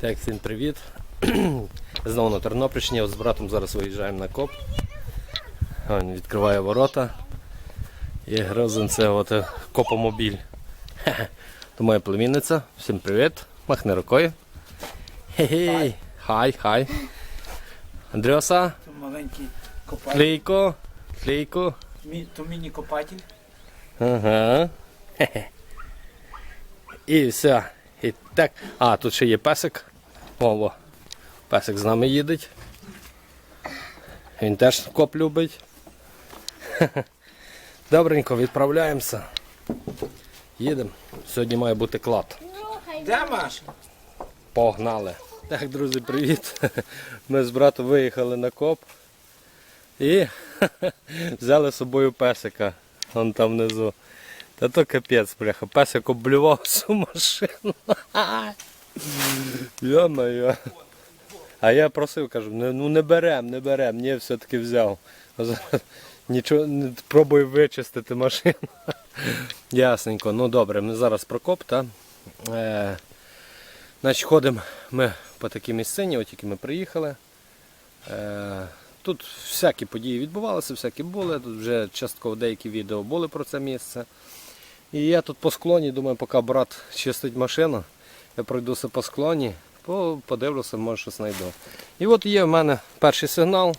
Так, всім привіт. Знову на Тернопільщині. От з братом зараз виїжджаємо на коп. Він відкриває ворота. І грозин це от е, копомобіль. Хе-хе. То моя племінниця. Всім привіт. Махни рукою. Хе-хей. Хай, хай. Андрюса, То маленький копатель, клейко, клейко. мі- то міні-копатель. Ага. Хе-хе. І все. І так. А, тут ще є песик. О, во. Песик з нами їде. Він теж коп любить. Добренько, відправляємося. Їдемо. Сьогодні має бути клад. Де Маша? Погнали. Так, друзі, привіт. Ми з братом виїхали на коп і взяли з собою песика. Вон там внизу. Та то капець, бляха. Песик облював всю машину. Йо-моє. А я просив, кажу, «Не- ну не берем, не берем. Ні, все-таки взяв. Нічого, не пробую вичистити машину. Ясненько. Ну добре, ми зараз про коп, та? Е, Значить, ходимо ми по такій місцині, от тільки ми приїхали. Е, тут всякі події відбувалися, всякі були. Тут вже частково деякі відео були про це місце. І я тут по склоні, думаю, поки брат чистить машину, я пройдуся по склоні, подивлюся, може щось знайду. І от є в мене перший сигнал.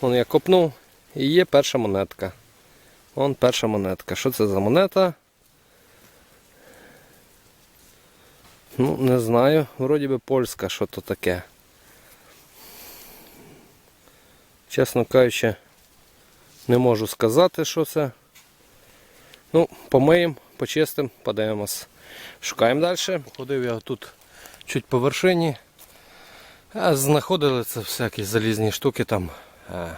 Вон я копнув, і є перша монетка. Вон перша монетка. Що це за монета? Ну, не знаю. Вроді би польська, що то таке. Чесно кажучи, не можу сказати, що це. Ну, помиємо, почистимо, подивимось. Шукаємо далі. Ходив я тут чуть по вершині. А знаходили це всякі залізні штуки там. е,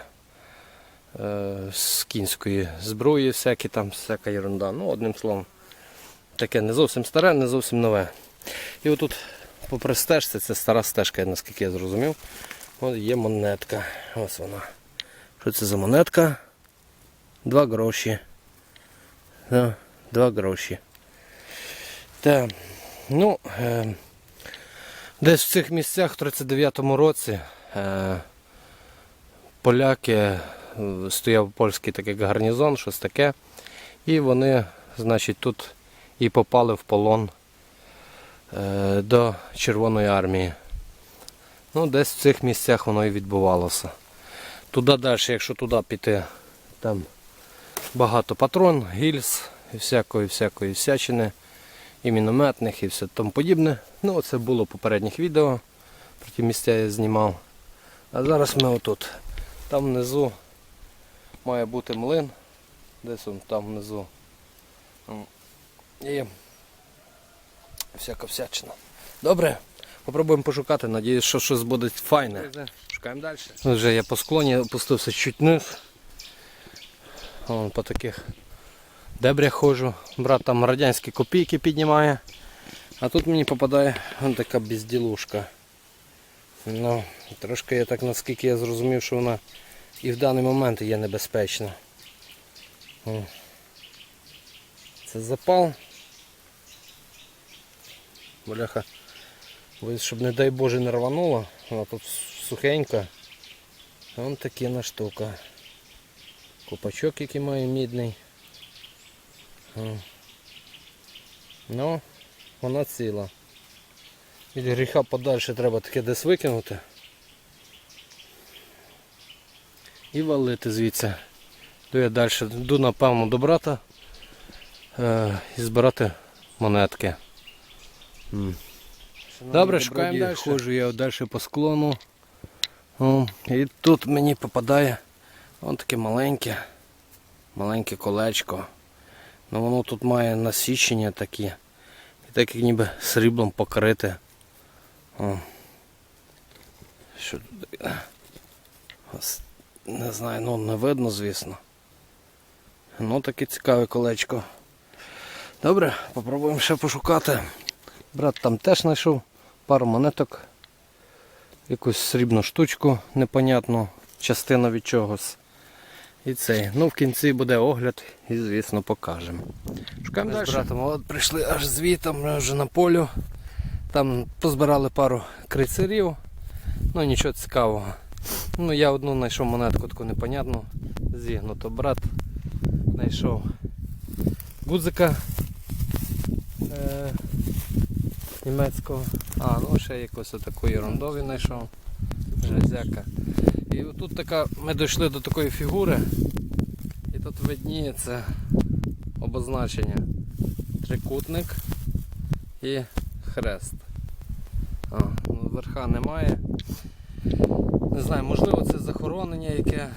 е, з кінської зброї, всякі там, всяка ерунда. Ну, одним словом, таке не зовсім старе, не зовсім нове. І отут попри стежці, це стара стежка, наскільки я зрозумів. От є монетка. Ось вона. Що це за монетка? Два гроші. Да, два гроші. Так. Ну, е, десь в цих місцях в 39-му році е, поляки е, стояв польський такий гарнізон, щось таке. І вони, значить, тут і попали в полон е, до Червоної армії. Ну, десь в цих місцях воно і відбувалося. Туди далі, якщо туди піти, там багато патрон, гільз, і всякої всякої всячини, і мінометних, і все тому подібне. Ну, це було в попередніх відео. Про ті місця я знімав. А зараз ми отут. Там внизу має бути млин. Десь он там внизу. І всяка всячина. Добре, попробуємо пошукати. Надіюсь, що щось буде файне. Шукаємо далі. Вже я по склоні опустився чуть вниз. Вон по таких дебрях ходжу. Брат там радянські копійки піднімає. А тут мені попадає вон така безділушка. Ну, трошки я так наскільки я зрозумів, що вона і в даний момент є небезпечна. Це запал. Бляха. Щоб не дай Боже не рвануло, вона тут сухенька. Вон такина штука. Копачок, який має мідний. Ну, вона ціла. Від гріха подальше треба таке десь викинути. І валити звідси. Йду я далі, йду напевно до брата е, і збирати монетки. Добре, шукаємо далі. Ходжу я далі по склону. О, і тут мені попадає ось таке маленьке, маленьке колечко. Ну воно тут має насічення такі. І так як ніби сріблом покрите. О. Що тут Не знаю, ну не видно, звісно. Ну таке цікаве колечко. Добре, попробуємо ще пошукати. Брат там теж знайшов пару монеток, якусь срібну штучку, непонятну, частину від чогось. І цей. Ну в кінці буде огляд і звісно покажемо. Шукаємо далі. З братом от прийшли аж звітом, ми вже на полю. Там позбирали пару крейцерів, ну нічого цікавого. Ну я одну знайшов монетку таку непонятну, зігнуто. Брат знайшов гудзика е, німецького. А, ну ще якусь таку ерундові знайшов. Железяка. І тут така, ми дійшли до такої фігури, і тут видніється обозначення. Трикутник і хрест. А, ну, верха немає. Не знаю, можливо це захоронення яке.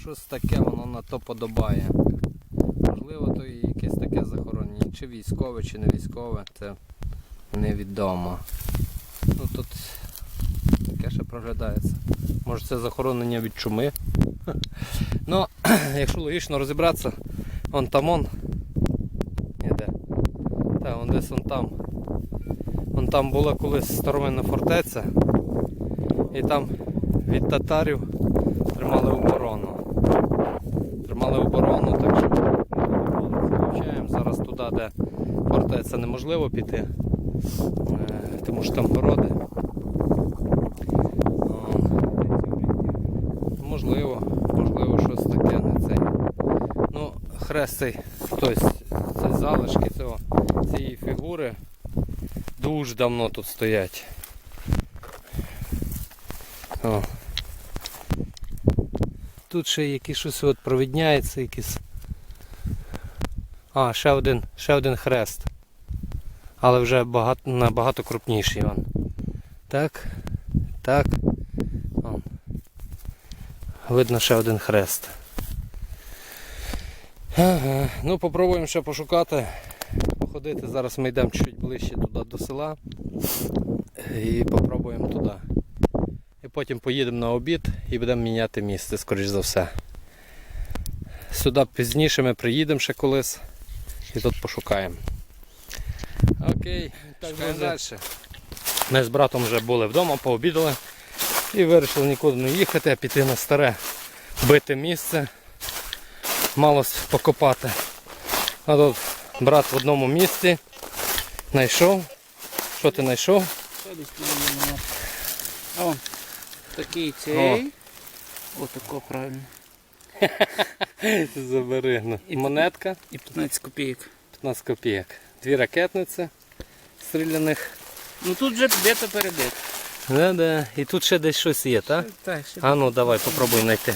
Щось таке воно на то подобає. Можливо, то і якесь таке захоронення. Чи військове, чи не військове, це невідомо. Ну тут проглядається. Може це захоронення від чуми. Ну, якщо логічно розібратися, вон там он. Ні, де? Та, вон десь вон там. Вон там була колись старовинна фортеця. І там від татарів тримали оборону. Тримали оборону, так що вивчаємо. Зараз туди, де фортеця неможливо піти, е, тому що там городи. О, Можливо, можливо, щось таке не цей. Хрест цей, це залишки цього, цієї фігури дуже давно тут стоять. О. Тут ще якісь щось от провідняється якісь. А, ще один, ще один хрест. Але вже багато, набагато крупніший він. Так, так. О. Видно ще один хрест. Ага. Ну, попробуємо ще пошукати, походити. Зараз ми йдемо чуть ближче туди до села і попробуємо туди. І потім поїдемо на обід і будемо міняти місце, скоріш за все. Сюди пізніше ми приїдемо ще колись і тут пошукаємо. Окей, так далі. Ми з братом вже були вдома, пообідали і вирішили нікуди не їхати, а піти на старе бите місце. Мало покопати. А тут брат в одному місці знайшов. Що ти знайшов? О, такий цей. Отако правильно. Забери. ну. І- Монетка І 15 копійок. 15 копійок. Дві ракетниці стріляних. Ну тут вже бито перебито. Да-да. І тут ще десь щось є, так? Так, ще. А ну давай попробуй знайти.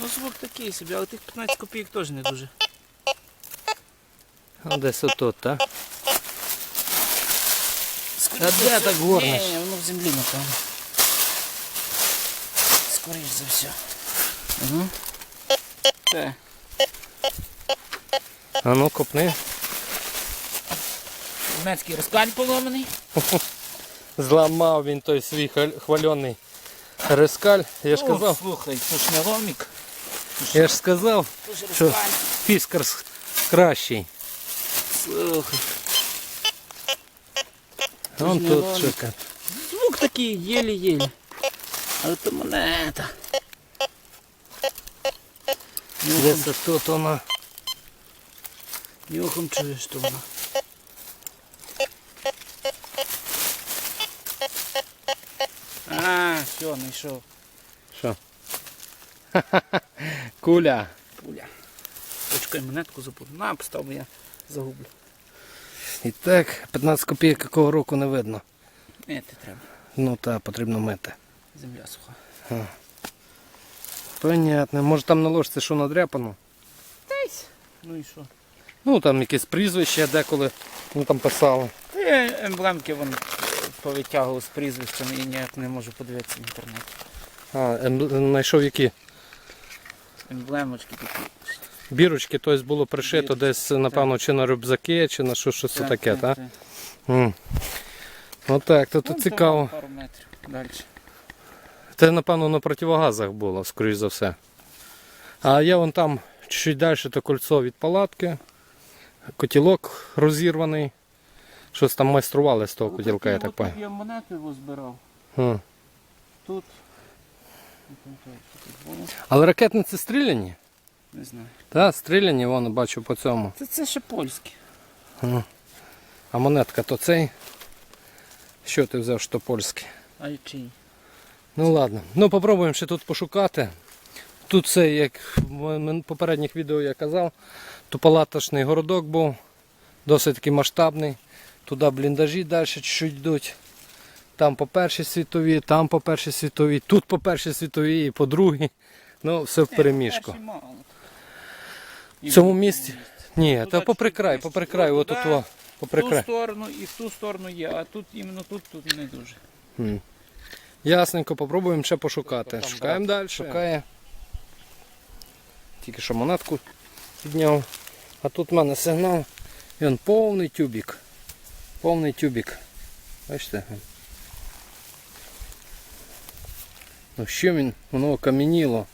Ну звук такий собі, але тих 15 копійок теж не дуже. А десь отут, так? Скоріше де так горниш? Ні, воно в землі, напевно. Скоріше за все. Угу. Так. А ну копни. Німецький розкань поломаний. Зламав він той свій хваль- хвальоний рескаль. Я ж О, казав, слухай, це ж не ломік. я ж сказав, Це ж Що? розкань. фіскар кращий. Слухай. Вон не тут ломик. чека. Звук такий, єлі-єлі. Але то монета. Нюхом, Десь тут вона. нюхом чуєш, що вона. А, все, знайшов. Що? Куля. Пуля. Почекай, монетку забуду. На, постав, бо я загублю. І так, 15 копійок якого року не видно. Ні, ти треба. Ну так, потрібно мити. Земля суха. Понятно. Може там на ложці що надряпано? Десь. Ну і що? Ну там якесь прізвище деколи ну, там писали. Та Я емблемки вон повитягував з прізвищами і ніяк не можу подивитися в інтернеті. А, ем- знайшов які Емблемочки такі. бірочки, тобто було пришито Бірочки, десь, напевно, чи на рюкзаки, чи на що, щось Так, таке, так? так? М. Ну так, то, то Вон цікаво. Пару метрів далі. Це, напевно, на противогазах було, скоріш за все. А я вон там чуть далі то кольцо від палатки, котілок розірваний. Щось там майстрували з того котілка, я так пам'ятаю. Я монети його збирав. Тут. Не пам'ятаю, що тут було. Але ракетниці стріляні? Не знаю. Так, стріляні, вон бачу по цьому. Це, це ще польське. А монетка то цей. Що ти взяв штопольський? А й? Ну ладно. Ну попробуємо ще тут пошукати. Тут це, як в попередніх відео я казав, то палаточний городок був, досить такий масштабний. Туди бліндажі далі чуть-чуть йдуть. Там по першій світовій, там по першій світовій, тут по першій світовій і по другій. Ну, все в переміжку. В цьому місці. Ні, Туди та попри край, попри край, От отут туди, о, попри В ту край. сторону і в ту сторону є, а тут іменно тут, тут не дуже. М. Ясненько, попробуємо ще пошукати. Шукаємо далі. Шукає. Тільки що монетку підняв. А тут в мене сигнал. Він повний тюбік. Повний тюбік. Бачите? Ну що він? Воно окам'яніло.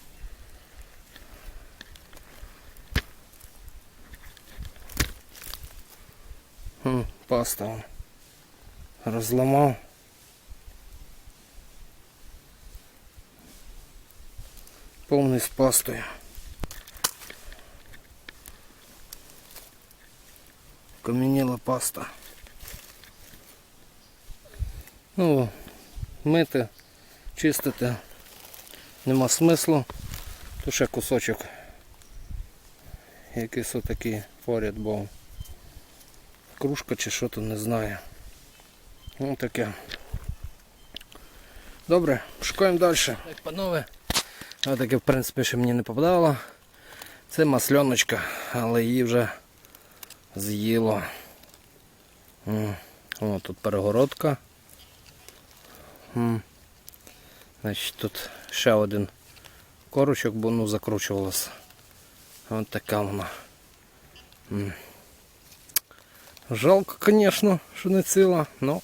Хм, паста. он. Розламав. Повний з пастою. Кам'яніла паста. Ну, мити, чистити нема смислу. Тут ще кусочок. Якийсь отакий поряд був. Кружка чи що то не знаю. Ну таке. Добре, шукаємо далі. Так, панове. Ось таке, в принципі, ще мені не попадало. Це масльоночка, але її вже з'їло. О, тут перегородка. Значить, тут ще один корочок, бо ну закручувалося. Ось така вона. Жалко, звісно, що не ціла, але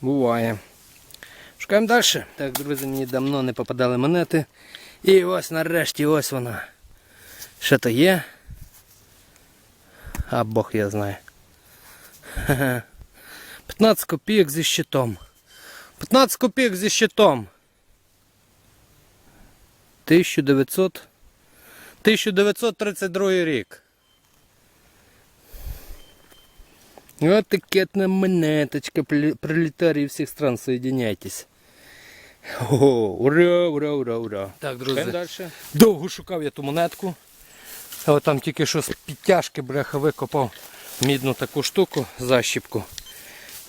буває. Шукаємо далі. Так, друзі, мені давно не попадали монети. І ось нарешті ось вона. Що то є? А Бог я знаю. 15 копійок зі щитом. 15 копійок зі щитом. 1900 1932 рік. Вот такетна монеточка, прили- пролетарии всех стран, соединяйтесь. О, ура, ура, ура, ура. Так, друзі, далі. довго шукав я ту монетку. А от там тільки що з підтяжки бреха викопав мідну таку штуку, защіпку.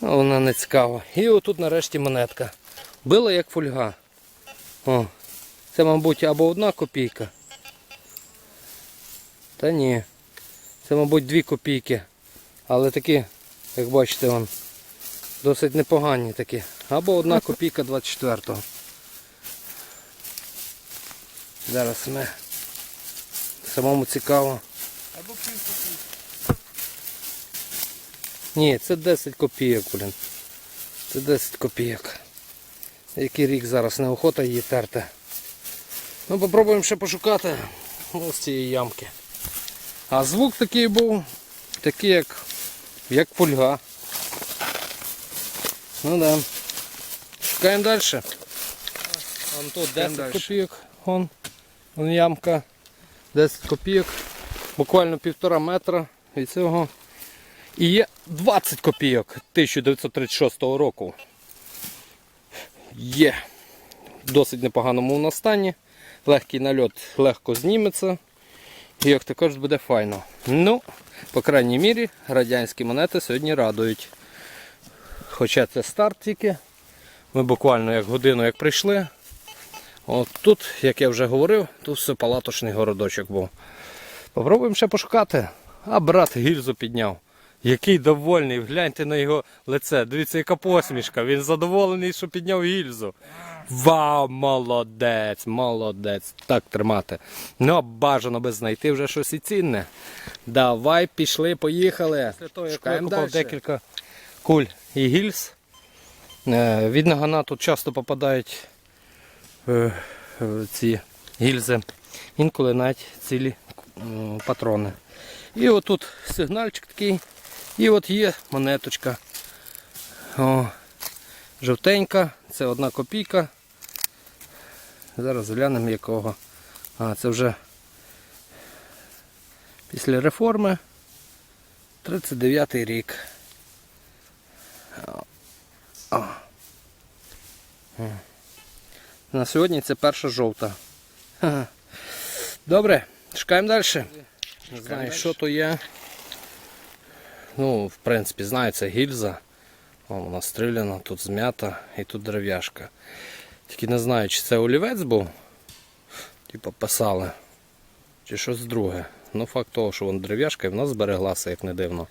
Вона не цікава. І отут нарешті монетка. Била як фольга. О, це, мабуть, або одна копійка. Та ні. Це, мабуть, дві копійки. Але такі, як бачите, вон, досить непогані такі. Або одна копійка 24-го. Зараз ми самому цікаво. Або пів копійки. Ні, це 10 копійок, блін. Це 10 копійок. Який рік зараз неохота її терти. Ну, попробуємо ще пошукати ось цієї ямки. А звук такий був, такий як, як фольга. Ну да. Шукаємо далі. Вон тут 10 дальше. копійок. Вон, вон ямка. 10 копійок. Буквально півтора метра від цього. І є 20 копійок 1936 року. Є в досить непоганому вона стані. Легкий нальот легко зніметься. І як кажуть, буде файно. Ну, по крайній мірі, радянські монети сьогодні радують. Хоча це старт тільки. Ми буквально як годину як прийшли. От тут, як я вже говорив, тут все палаточний городочок був. Попробуємо ще пошукати. А брат гільзу підняв. Який довольний, гляньте на його лице. Дивіться, яка посмішка. Він задоволений, що підняв гільзу. Вау, молодець, молодець. Так тримати. Ну, бажано би знайти вже щось і цінне. Давай, пішли, поїхали. Після того, як викопав дальше. декілька куль і гільз. е, Від нагана тут часто попадають е, е, ці гільзи. Інколи навіть цілі патрони. І отут сигнальчик такий. І от є монеточка. О, жовтенька, це одна копійка. Зараз глянемо якого. А, це вже після реформи. 39 рік. О, На сьогодні це перша жовта. Добре, шукаємо далі. Не знаю, що то є. Ну, в принципі, знаю, це гільза. О, вона стріляна, тут зм'ята і тут дерев'яшка. Тільки не знаю, чи це олівець був. Типа писали. Чи щось друге. Ну, факт того, що вона дерев'яшка і вона збереглася, як не дивно.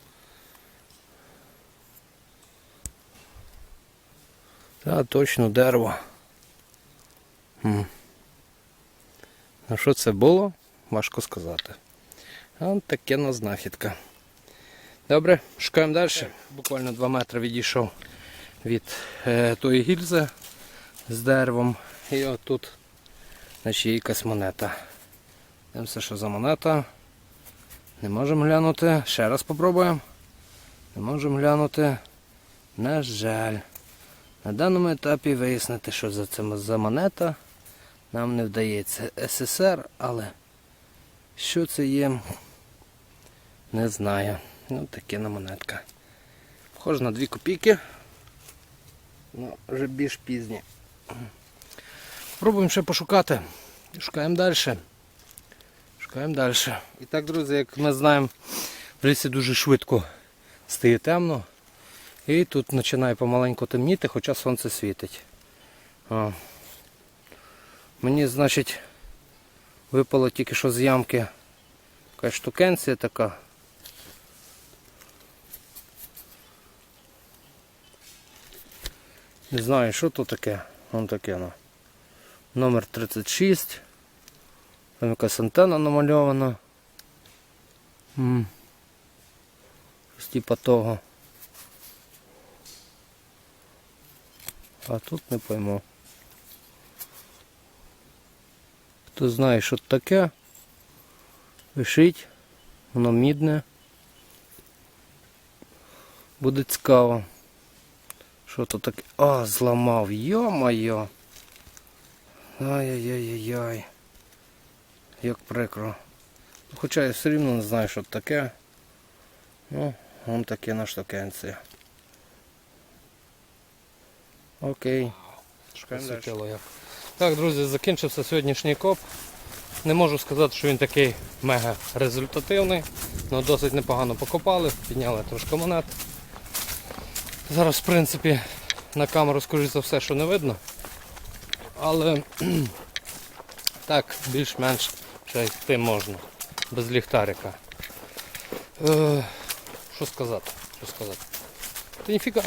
Та, точно дерево. Ну що це було? Важко сказати. А таке на знахідка. Добре, шукаємо далі. Буквально 2 метри відійшов від е, тої гільзи з деревом. І отут значить, є якась монета. Дивимося, що за монета. Не можемо глянути. Ще раз спробуємо. Не можемо глянути. На жаль. На даному етапі вияснити, що за це за монета, нам не вдається. СССР, але що це є, не знаю. Ну, таке на монетка. Похоже на 2 копійки. Ну, вже більш пізні. Пробуємо ще пошукати. Шукаємо далі. Шукаємо далі. І так, друзі, як ми знаємо, в лісі дуже швидко стає темно. І тут починає помаленьку темніти, хоча сонце світить. О. Мені, значить, випало тільки що з ямки така штукенція така. Не знаю, що то таке. Вон таке. Ну. Номер 36. Там якась антенна намальована. Щось типа того. А тут не пойму. Хто знає, що таке, пишіть, воно мідне. Буде цікаво. Що то таке? А, зламав, йо-моє. Ай-яй-яй-яй. Як прикро. Хоча я все рівно не знаю, що це таке. Ну, вон таке на штукенці. Окей. Шукаємо як. Так, друзі, закінчився сьогоднішній коп. Не можу сказати, що він такий мега результативний, але досить непогано покопали, підняли трошки монет. Зараз, в принципі, на камеру, скоріш за все, що не видно. Але так, більш-менш ще йти можна. Без ліхтарика. Е, що сказати? Що сказати? Та ніфіга.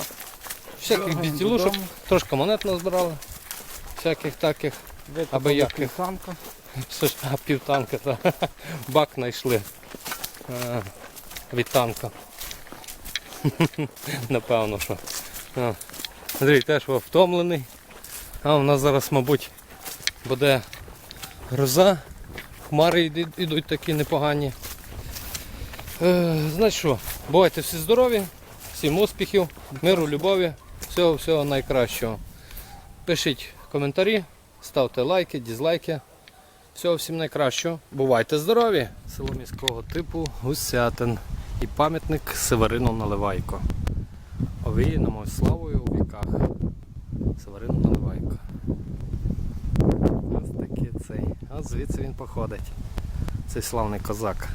Всяких додому. трошки монет назбирали. Всяких таких. Аби Аби як. як. Танка. А, півтанка, та. бак знайшли. А, від танка. Напевно, що. Андрій теж втомлений. А у нас зараз, мабуть, буде гроза. Хмари йдуть такі непогані. Е, значить що, бувайте всі здорові, всім успіхів, миру, любові, всього всього найкращого. Пишіть коментарі, ставте лайки, дізлайки. Всього всім найкращого. Бувайте здорові! Село міського типу Гусятин і пам'ятник Северину Наливайко. Овіяному славою у віках. Северину Наливайко. Ось такий цей. От звідси він походить. Цей славний козак.